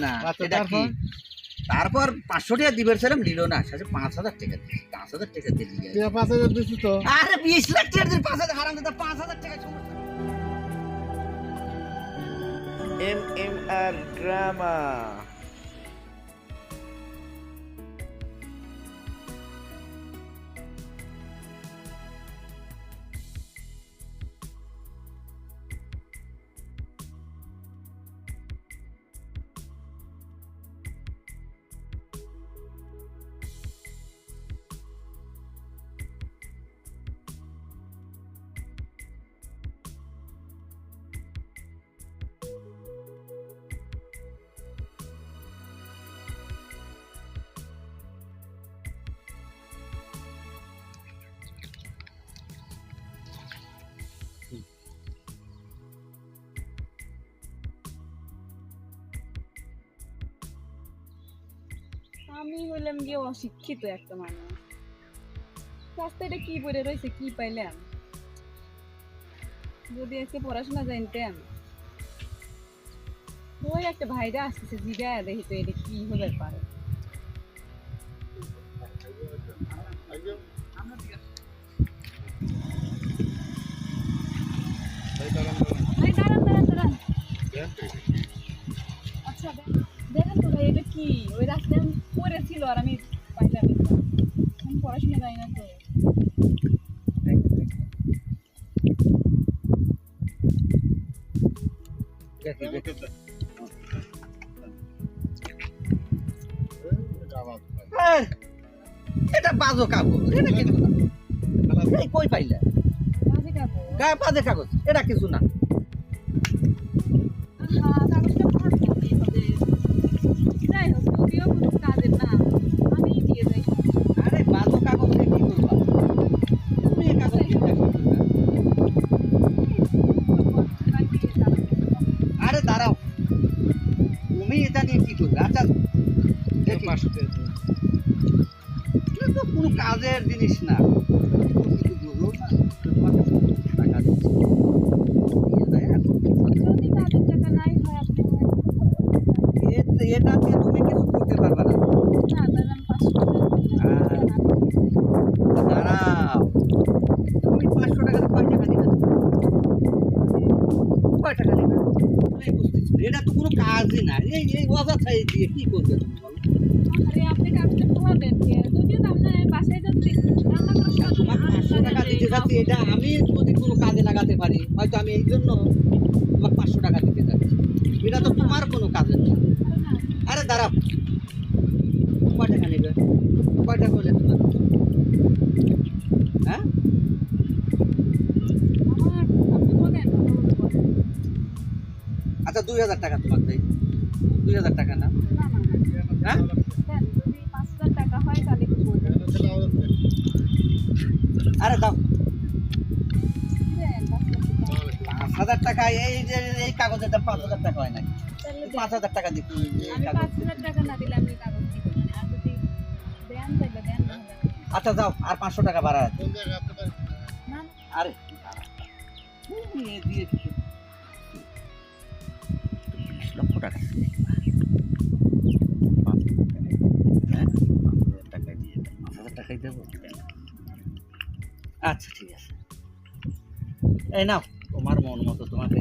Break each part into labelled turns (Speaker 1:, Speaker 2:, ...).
Speaker 1: না কি?
Speaker 2: তারপর?
Speaker 1: পাঁচশো টাকা দিবের ছিলাম নিল না শেষে পাঁচ হাজার টাকা দিল পাঁচ হাজার টাকা দিয়ে দিয়ে
Speaker 2: পাঁচ হাজার দিচ্ছি তো?
Speaker 1: আরে বিশ লাখ টাকা দিন পাঁচ হাজার হারাম দাদা পাঁচ হাজার টাকা
Speaker 3: এম এম আর ড্রামা
Speaker 4: আমি হইলাম গিয়ে অশিক্ষিত একটা মানুষ। রাস্তাটা কি পড়ে রয়েছে কি পাইলাম? যদি আজকে পড়াশোনা জানতাম। ওই একটা ভাইরা আসতেছে জিগা দেখি তো এটা কি হতে পারে আচ্ছা দেখ- দেখেন তো ভাই এটা কি? ওই রাস্তায় আমি পড়েছিল আর আমি পাইলাম আমি পড়াশোনা জানি না তো।
Speaker 1: এটা বাজো কাগজ। এটা কিছু না এই কই পাইলে? গায়ে বাজে কাগজ এটা কিছু না। আরে দাঁড়াও। তুমি এটা নিয়ে কি করবে? আচ্ছা তো কোনো কাজের জিনিস না। তোমাকে টাকা দিচ্ছি দিয়ে দেয় এখন।
Speaker 4: যদি কাজের টাকা নাই হয় আপনি
Speaker 1: এ- এটা দিয়ে তুমি কিছু করতে পারবে না
Speaker 4: না তাহলে আমি পাঁচশো টাকা
Speaker 1: আর- দাঁড়াও তুমি পাঁচশো টাকা দিয়ে কয় টাকা দিবে কয় টাকা দিবে তুমি বুঝতেছো না। এটা তো কোনো কাজই না। এই এই অযথাই দিয়ে কি করবে তুমি বলো?
Speaker 4: আপনি কাগজটা খোয়াবেন যদিও আপনার বাসায় যাচ্ছি রান্না করার সময়
Speaker 1: তোমার পাঁচশো টাকা দিতে যাচ্ছি এটা আমি যদি কোনো কাজে লাগাতে পারি হয়তো আমি এই জন্য তোমার পাঁচশো টাকা দিতে যাচ্ছি। এটা তো তোমার কোনো কাজের না আরে দাঁড়াও কয় টাকা নেবে কয় টাকা হলে তোমার হ্যাঁ
Speaker 4: আমার আপনি বলেন
Speaker 1: আচ্ছা দুই হাজার টাকা তোমার দেই দুই হাজার টাকা না?
Speaker 4: না না
Speaker 1: হ্যাঁ?
Speaker 4: হয়
Speaker 1: আরে দাও।
Speaker 4: পাঁচ হাজার টাকা।
Speaker 1: এই যে এই কাগজের দাম পাঁচ হাজার টাকা হয় নাকি পাঁচ হাজার টাকা
Speaker 4: না না। নাহলে
Speaker 1: আচ্ছা যাও আর পাঁচশো টাকা বাড়া
Speaker 4: না
Speaker 1: আরে দিয়ে লক্ষ টাকা। হ্যাঁ? টাকায় দিয়ে পাঁচ হাজার টাকাই দেবো আচ্ছা ঠিক আছে। এই নাও তোমার মন মতো তোমাকে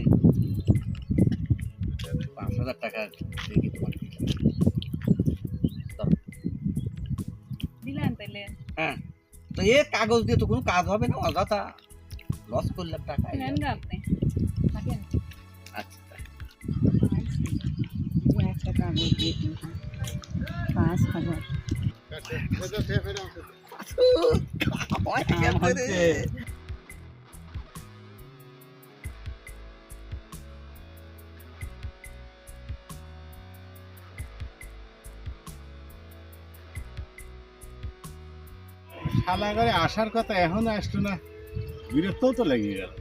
Speaker 1: পাঁচ হাজার টাকা দেখি তোমাকে।
Speaker 4: তাহলে।
Speaker 1: হ্যাঁ তো এ কাগজ দিয়ে তো কোনো কাজ হবে না অযথা লস করলাম টাকা। আচ্ছা।
Speaker 4: পাঁচ
Speaker 2: আসার কথা এখন আসতো না। বিরক্তও তো লেগে গেল।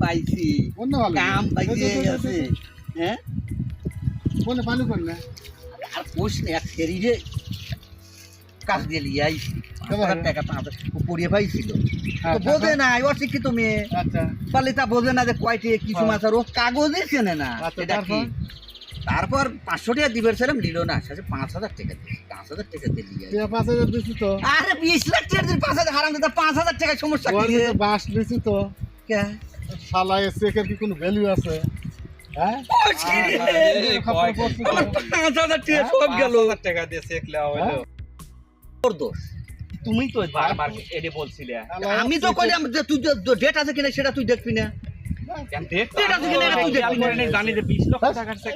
Speaker 1: পাইছি।
Speaker 2: অন্য
Speaker 1: কাম পাইছে হ্যাঁ?
Speaker 2: বলে পানি কর না।
Speaker 1: আর কোষ নেই এক শরীরে কাজ দিয়ে লিয়ে আইছি। পাঁচ হাজার টাকা পাঁচ হাজার ও পড়িয়ে পাইছিল। তো বোঝে না অশিক্ষিত মেয়ে।
Speaker 2: আচ্ছা।
Speaker 1: বলে তা বোঝে না যে কয়টি কিছু। মাছ আর ও কাগজে চেনে না।
Speaker 2: আচ্ছা,
Speaker 1: কি?
Speaker 2: তারপর?
Speaker 1: পাঁচশো টাকা দিবের ছিলাম নিল না। শেষে পাঁচ হাজার টাকা দিয়েছি পাঁচ হাজার টাকা দিয়ে লিয়ে
Speaker 2: পাঁচ হাজার দিছি তো?
Speaker 1: আরে বিশ লাখ টাকা দিন পাঁচ হাজার হারাম দিতে পাঁচ হাজার টাকা সমস্যা কি?
Speaker 2: বাস দিছি তো।
Speaker 1: কে?
Speaker 2: শালা এর চেকের কি কোনো ভ্যালু আছে? হ্যাঁ? পড়ছি তো।
Speaker 1: আমার পাঁচ হাজার টাকা সব গেল।
Speaker 5: টাকা দিয়ে চেক লেওয়া হলো।
Speaker 1: তোর দোষ
Speaker 5: তুমি তো বারবার বলছিলে।
Speaker 1: আমি তো কইলাম যে তুই ডেট আছে কিনা সেটা তুই দেখবি না। দেখবি না।
Speaker 5: জানি যে বিশ লক্ষ টাকার চেক